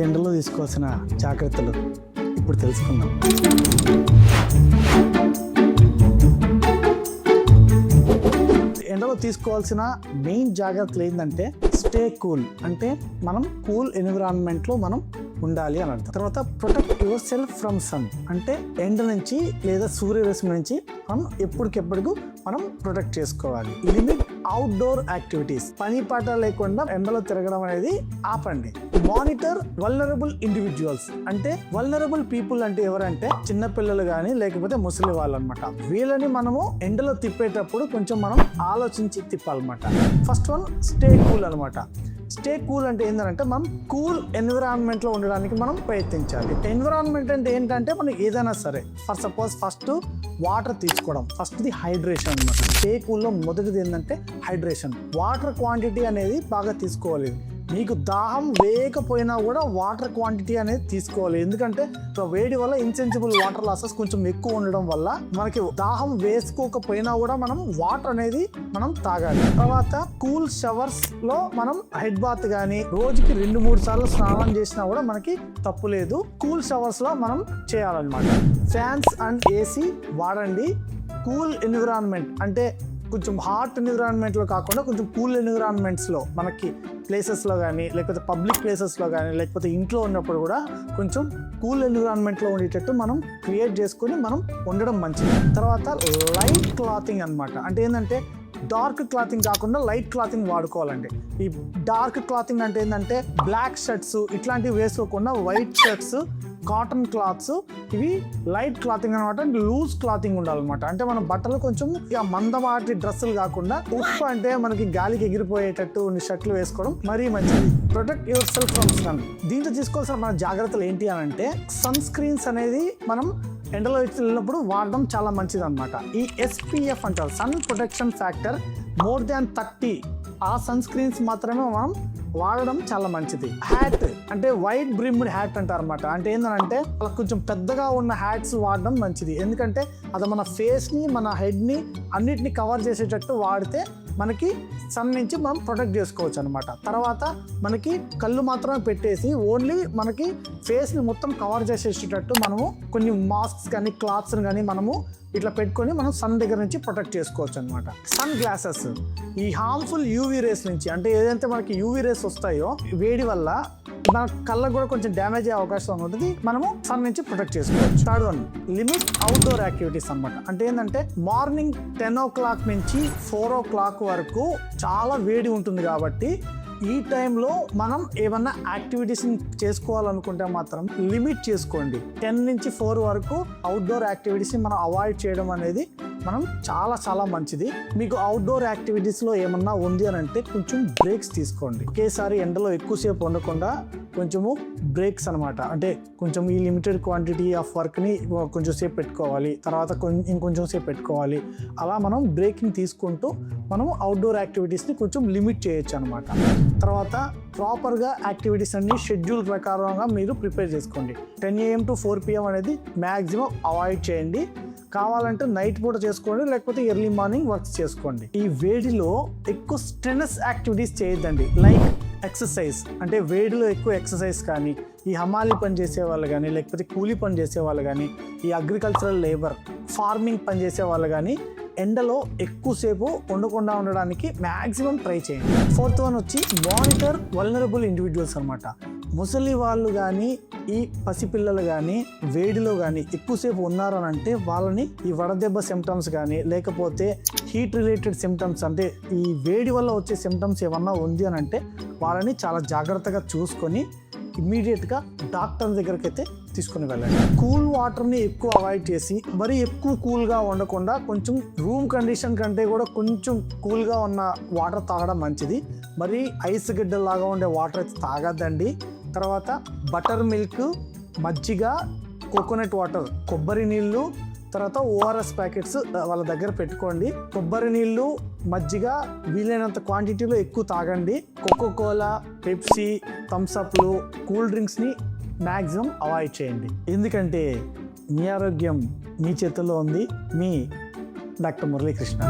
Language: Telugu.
ఎండలో తీసుకోవాల్సిన జాగ్రత్తలు ఇప్పుడు తెలుసుకుందాం. ఎండలో తీసుకోవాల్సిన మెయిన్ జాగ్రత్తలు ఏంటంటే స్టే కూల్. అంటే మనం కూల్ ఎన్విరాన్మెంట్లో మనం ఉండాలి అని అర్థం. తర్వాత protect yourself from sun అంటే ఎండ నుంచి లేదా సూర్యరశ్మి నుంచి మనం ఎప్పటికెప్పటికు మనం ప్రొటెక్ట్ చేసుకోవాలి. లిమిట్ అవుట్డోర్ యాక్టివిటీస్ పని పాట లేకుండా ఎండలో తిరగడం అనేది ఆపండి. మానిటర్ వల్నరబుల్ ఇండివిజువల్స్ అంటే వల్నరబుల్ పీపుల్ అంటే ఎవరంటే చిన్న పిల్లలు కానీ లేకపోతే ముసలి వాళ్ళు అనమాట వీళ్ళని మనము ఎండలో తిప్పేటప్పుడు కొంచెం మనం ఆలోచించి తిప్పాలన్నమాట. ఫస్ట్ వన్ స్టే కూల్ అనమాట స్టే కూల్ అంటే ఏంటంటే మనం కూల్ ఎన్విరాన్మెంట్లో ఉండడానికి మనం ప్రయత్నించాలి. ఎన్విరాన్మెంట్ అంటే ఏంటంటే మనం ఏదైనా సరే ఫర్ సపోజ్ ఫస్ట్ వాటర్ తీసుకోవడం ఫస్ట్ది హైడ్రేషన్ అనమాట స్టే కూల్లో మొదటిది ఏంటంటే హైడ్రేషన్ వాటర్ క్వాంటిటీ అనేది బాగా తీసుకోవాలి. మీకు దాహం వేయకపోయినా కూడా వాటర్ క్వాంటిటీ అనేది తీసుకోవాలి. ఎందుకంటే వేడి వల్ల ఇన్సెన్సిబుల్ వాటర్ లాసెస్ కొంచెం ఎక్కువ ఉండడం వల్ల మనకి దాహం వేసుకోకపోయినా కూడా మనం వాటర్ అనేది మనం తాగాలి. తర్వాత కూల్ షవర్స్లో మనం హెడ్ బాత్ కానీ రోజుకి రెండు మూడు సార్లు స్నానం చేసినా కూడా మనకి తప్పు లేదు. కూల్ షవర్స్లో మనం చేయాలన్నమాట. ఫ్యాన్స్ అండ్ ఏసీ వాడండి. కూల్ ఎన్విరాన్మెంట్ అంటే కొంచెం హాట్ ఎన్విరాన్మెంట్లో కాకుండా కొంచెం కూల్ ఎన్విరాన్మెంట్స్లో మనకి ప్లేసెస్లో కానీ లేకపోతే పబ్లిక్ ప్లేసెస్లో కానీ లేకపోతే ఇంట్లో ఉన్నప్పుడు కూడా కొంచెం కూల్ ఎన్విరాన్మెంట్లో ఉండేటట్టు మనం క్రియేట్ చేసుకొని మనం ఉండడం మంచిది. తర్వాత లైట్ క్లాతింగ్ అన్నమాట. అంటే ఏంటంటే డార్క్ క్లాతింగ్ కాకుండా లైట్ క్లాతింగ్ వాడుకోవాలండి. ఈ డార్క్ క్లాతింగ్ అంటే ఏంటంటే బ్లాక్ షర్ట్స్ ఇట్లాంటివి వేసుకోకుండా వైట్ షర్ట్స్ కాటన్ క్లాత్స్ ఇవి లైట్ క్లాతింగ్ అనమాట లూజ్ క్లాతింగ్ ఉండాలన్నమాట. అంటే మన బట్టలు కొంచెం ఇక మందమాటి డ్రెస్సులు కాకుండా ఉఫ్ అంటే మనకి గాలికి ఎగిరిపోయేటట్టు షర్ట్లు వేసుకోవడం మరీ మంచిది. Protect yourself from sun దీంట్లో తీసుకోవాల్సిన మన జాగ్రత్తలు ఏంటి అని అంటే సన్ స్క్రీన్స్ అనేది మనం ఎండలో వెళ్ళినప్పుడు వాడడం చాలా మంచిది అనమాట ఈ ఎస్పీఎఫ్ అంటారు. Sun protection factor more than thirty ఆ సన్ స్క్రీన్స్ మాత్రమే మనం వాడడం చాలా మంచిది. హ్యాట్ అంటే వైట్ బ్రిమ్డ్ హ్యాట్ అంటారు అనమాట అంటే ఏంటంటే వాళ్ళకి కొంచెం పెద్దగా ఉన్న హ్యాట్స్ వాడడం మంచిది. ఎందుకంటే అది మన ఫేస్ని మన హెడ్ని అన్నిటిని కవర్ చేసేటట్టు వాడితే మనకి సన్ నుంచి మనం ప్రొటెక్ట్ చేసుకోవచ్చు అనమాట తర్వాత మనకి కళ్ళు మాత్రమే పెట్టేసి ఓన్లీ మనకి ఫేస్ని మొత్తం కవర్ చేసేటట్టు మనము కొన్ని మాస్క్స్ కానీ క్లాత్స్ని కానీ మనము ఇట్లా పెట్టుకొని మనం సన్ దగ్గర నుంచి ప్రొటెక్ట్ చేసుకోవచ్చు అనమాట సన్ గ్లాసెస్. ఈ హార్మ్ఫుల్ యూవీ రేస్ నుంచి అంటే ఏదైతే మనకి యూవీ రేస్ వస్తాయో వేడి వల్ల మన కళ్ళకు కూడా కొంచెం డ్యామేజ్ అయ్యే అవకాశం ఉంటుంది మనము సన్ నుంచి ప్రొటెక్ట్ చేసుకోవచ్చు. Third one limit outdoor activities అన్నమాట. అంటే ఏంటంటే మార్నింగ్ టెన్ ఓ క్లాక్ నుంచి ఫోర్ ఓ క్లాక్ వరకు చాలా వేడి ఉంటుంది కాబట్టి ఈ టైంలో మనం ఏమన్నా యాక్టివిటీస్ని చేసుకోవాలనుకుంటే మాత్రం లిమిట్ చేసుకోండి. టెన్ నుంచి ఫోర్ వరకు అవుట్డోర్ యాక్టివిటీస్ని మనం అవాయిడ్ చేయడం అనేది మనం చాలా చాలా మంచిది. మీకు అవుట్డోర్ యాక్టివిటీస్లో ఏమన్నా ఉంది అని అంటే కొంచెం బ్రేక్స్ తీసుకోండి. ఒకేసారి ఎండలో ఎక్కువసేపు ఉండకుండా కొంచెము బ్రేక్స్ అనమాట అంటే కొంచెం ఈ లిమిటెడ్ క్వాంటిటీ ఆఫ్ వర్క్ని కొంచెం సేపు పెట్టుకోవాలి. తర్వాత కొం- ఇంకొంచెం సేపు పెట్టుకోవాలి. అలా మనం బ్రేకింగ్ తీసుకుంటూ మనం అవుట్డోర్ యాక్టివిటీస్ని కొంచెం లిమిట్ చేయొచ్చు అనమాట తర్వాత ప్రాపర్గా యాక్టివిటీస్ అన్ని షెడ్యూల్ ప్రకారంగా మీరు ప్రిపేర్ చేసుకోండి. Ten AM to four PM అనేది మ్యాక్సిమం అవాయిడ్ చేయండి. కావాలంటే నైట్ పూట చేసుకోండి లేకపోతే ఎర్లీ మార్నింగ్ వర్క్స్ చేసుకోండి. ఈ వేడిలో ఎక్కువ స్ట్రెనస్ యాక్టివిటీస్ చేయొద్దండి. Like exercise. అంటే వేడిలో ఎక్కువ ఎక్సర్సైజ్ కానీ ఈ హమాలి పని చేసే వాళ్ళు కానీ లేకపోతే కూలీ పని చేసే వాళ్ళు కానీ ఈ అగ్రికల్చరల్ లేబర్ ఫార్మింగ్ పని చేసే వాళ్ళు కానీ ఎండలో ఎక్కువసేపు ఉండకుండా ఉండడానికి మ్యాక్సిమం ట్రై చేయండి. ఫోర్త్ వన్ వచ్చి మానిటర్ వల్నరబుల్ ఇండివిజువల్స్ అనమాట ముసలి వాళ్ళు కానీ ఈ పసిపిల్లలు కానీ వేడిలో కానీ ఎక్కువసేపు ఉన్నారని అంటే వాళ్ళని ఈ వడదెబ్బ సిమ్టమ్స్ కానీ లేకపోతే హీట్ రిలేటెడ్ సిమ్టమ్స్ అంటే ఈ వేడి వల్ల వచ్చే సిమ్టమ్స్ ఏమన్నా ఉంది అని అంటే వాళ్ళని చాలా జాగ్రత్తగా చూసుకొని ఇమ్మీడియట్గా డాక్టర్ దగ్గరికి అయితే తీసుకుని వెళ్ళండి. కూల్ వాటర్ని ఎక్కువ అవాయిడ్ చేసి మరీ ఎక్కువ కూల్గా ఉండకుండా కొంచెం రూమ్ కండిషన్ కంటే కూడా కొంచెం కూల్గా ఉన్న వాటర్ తాగడం మంచిది. మరీ ఐస్ గడ్డలాగా ఉండే వాటర్ అయితే తాగద్దండి. తర్వాత బటర్ మిల్క్ మజ్జిగ కోకోనట్ వాటర్ కొబ్బరి నీళ్ళు తర్వాత ఓఆర్ఎస్ ప్యాకెట్స్ వాళ్ళ దగ్గర పెట్టుకోండి. కొబ్బరి నీళ్ళు మజ్జిగ వీలైనంత క్వాంటిటీలో ఎక్కువ తాగండి. కోకో కోలా పెప్సీ థమ్స్అప్లు కూల్ డ్రింక్స్ని మ్యాక్సిమం అవాయిడ్ చేయండి. ఎందుకంటే మీ ఆరోగ్యం మీ చేతుల్లో ఉంది. మీ డాక్టర్ మురళీకృష్ణ.